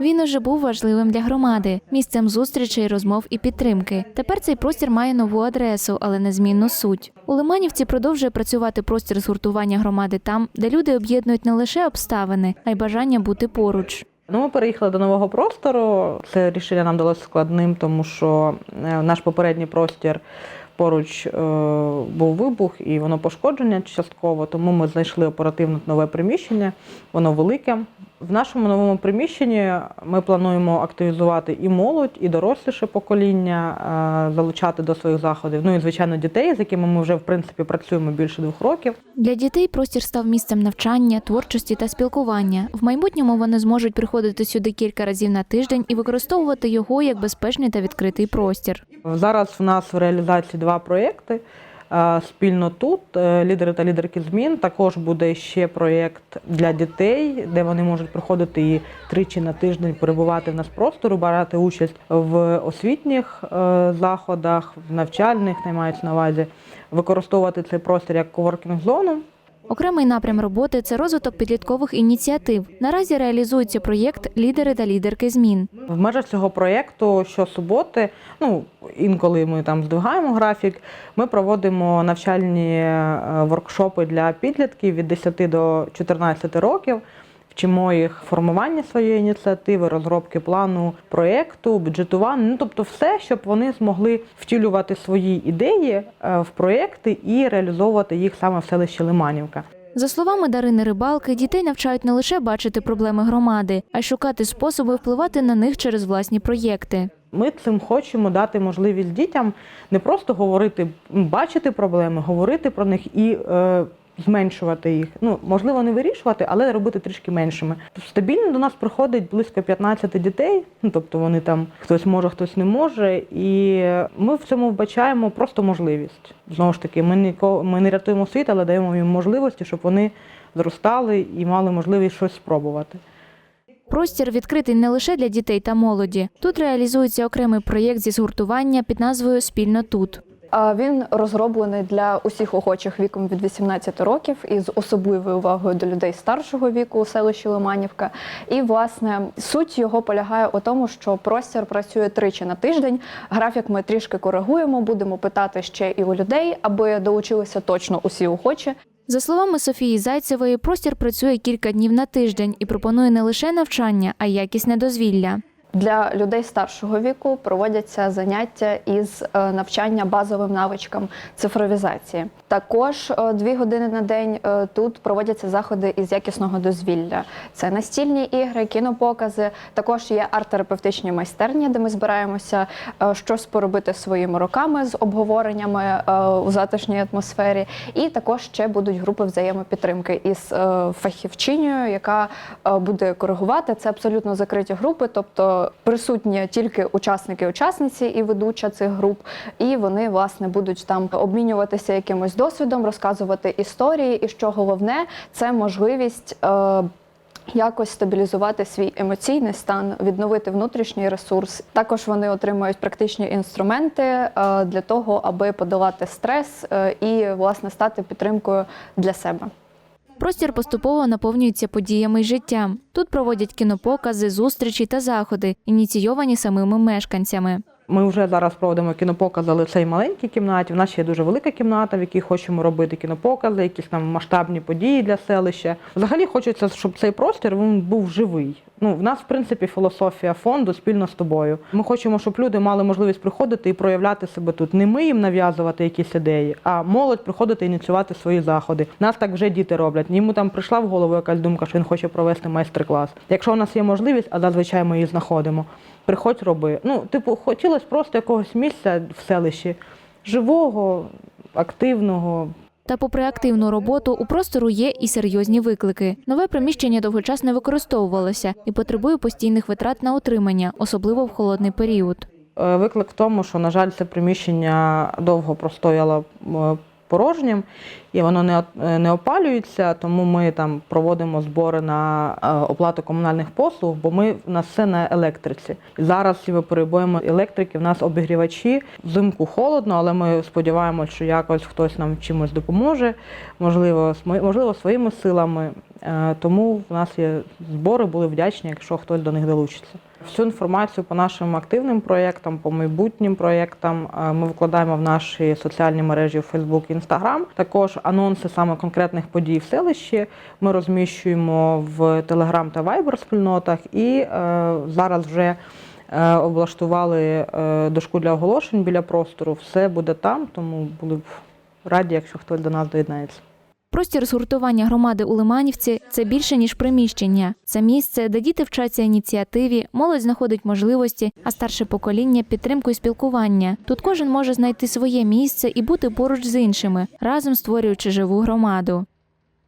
Він уже був важливим для громади, місцем зустрічей, розмов і підтримки. Тепер цей простір має нову адресу, але незмінну суть. У Лиманівці продовжує працювати простір згуртування громади там, де люди об'єднують не лише обставини, а й бажання бути поруч. Ну, ми переїхали до нового простору. Це рішення нам далося складним, тому що е, наш попередній простір поруч е, був вибух і воно пошкодження частково. Тому ми знайшли оперативно нове приміщення. Воно велике. В нашому новому приміщенні ми плануємо активізувати і молодь, і доросліше покоління, е, залучати до своїх заходів. Ну і звичайно дітей, з якими ми вже в принципі працюємо більше двох років. Для дітей простір став місцем навчання, творчості та спілкування. В майбутньому вони зможуть приходити сюди кілька разів на тиждень і використовувати його як безпечний та відкритий простір. Зараз в нас в реалізації два проєкти. Спільно тут е, лідери та лідерки змін. Також буде ще проєкт для дітей, де вони можуть приходити і тричі на тиждень перебувати в нас простору, брати участь в освітніх е, заходах, в навчальних, наймають на увазі, використовувати цей простір як коворкінг зону. Окремий напрям роботи це розвиток підліткових ініціатив. Наразі реалізується проєкт Лідери та лідерки змін. В межах цього проєкту щосуботи, ну інколи ми там здвигаємо графік, ми проводимо навчальні е, воркшопи для підлітків від 10 до 14 років. Вчимо їх формування своєї ініціативи, розробки плану проєкту, бюджетування. Ну тобто, все, щоб вони змогли втілювати свої ідеї е, в проєкти і реалізовувати їх саме в селищі Лиманівка. За словами Дарини Рибалки, дітей навчають не лише бачити проблеми громади, а й шукати способи впливати на них через власні проєкти. Ми цим хочемо дати можливість дітям не просто говорити, бачити проблеми, говорити про них і е, зменшувати їх. Ну, можливо, не вирішувати, але робити трішки меншими. Стабільно до нас приходить близько 15 дітей, ну тобто вони там хтось може, хтось не може. І ми в цьому вбачаємо просто можливість. Знову ж таки, ми нікого ми не рятуємо світ, але даємо їм можливості, щоб вони зростали і мали можливість щось спробувати. Простір відкритий не лише для дітей та молоді. Тут реалізується окремий проєкт зі згуртування під назвою Спільно тут. Він розроблений для усіх охочих віком від 18 років із особливою увагою до людей старшого віку у селищі Лиманівка. І власне суть його полягає у тому, що простір працює тричі на тиждень. Графік ми трішки коригуємо, будемо питати ще і у людей, аби долучилися точно усі охочі. За словами Софії Зайцевої, простір працює кілька днів на тиждень і пропонує не лише навчання, а й якісне дозвілля. Для людей старшого віку проводяться заняття із е, навчання базовим навичкам цифровізації. Також е, дві години на день е, тут проводяться заходи із якісного дозвілля. Це настільні ігри, кінопокази. Також є арт-терапевтичні майстерні, де ми збираємося щось поробити своїми руками з обговореннями у затишній атмосфері. І також ще будуть групи взаємопідтримки із фахівчинею, яка буде коригувати. Це абсолютно закриті групи, тобто присутні тільки учасники-учасниці і ведуча цих груп, і вони власне будуть там обмінюватися якимось досвідом, розказувати історії. І що головне, це можливість. Е, Якось стабілізувати свій емоційний стан, відновити внутрішній ресурс. Також вони отримують практичні інструменти е, для того, аби подолати стрес е, і власне стати підтримкою для себе. Простір поступово наповнюється подіями й життям. Тут проводять кінопокази, зустрічі та заходи, ініційовані самими мешканцями. Ми вже зараз проводимо кінопокази, але це і маленькі кімнаті. В нас є дуже велика кімната, в якій хочемо робити кінопокази, якісь там масштабні події для селища. Взагалі хочеться, щоб цей простір він був живий. Ну, в нас, в принципі, філософія фонду спільно з тобою. Ми хочемо, щоб люди мали можливість приходити і проявляти себе тут. Не ми їм нав'язувати якісь ідеї, а молодь приходити ініціювати свої заходи. Нас так вже діти роблять. Йому там прийшла в голову якась думка, що він хоче провести майстер-клас. Якщо у нас є можливість, а зазвичай ми її знаходимо. Приходь, роби. Ну, типу, хотілося просто якогось місця в селищі живого, активного, Та попри активну роботу, у простору є і серйозні виклики. Нове приміщення довгий час не використовувалося і потребує постійних витрат на утримання, особливо в холодний період. Е, Виклик в тому, що, на жаль, це приміщення довго простояло е, порожнім і воно не, е, не опалюється, тому ми там проводимо збори на е, оплату комунальних послуг, бо ми в нас все на електриці. Зараз ми перебуємо електрики, в нас обігрівачі. Взимку холодно, але ми сподіваємося, що якось хтось нам чимось допоможе, можливо, можливо, своїми силами. Е, Тому в нас є збори, були вдячні, якщо хтось до них долучиться. Всю інформацію по нашим активним проєктам, по майбутнім проєктам е, ми викладаємо в наші соціальні мережі Facebook і Instagram. Також анонси саме конкретних подій в селищі ми розміщуємо в Telegram та Viber спільнотах і е, зараз вже е, облаштували е, дошку для оголошень біля простору. Все буде там, тому були б раді, якщо хтось до нас доєднається. Простір згуртування громади у Лиманівці це більше ніж приміщення. Це місце, де діти вчаться ініціативі, молодь знаходить можливості, а старше покоління підтримку і спілкування. Тут кожен може знайти своє місце і бути поруч з іншими, разом створюючи живу громаду.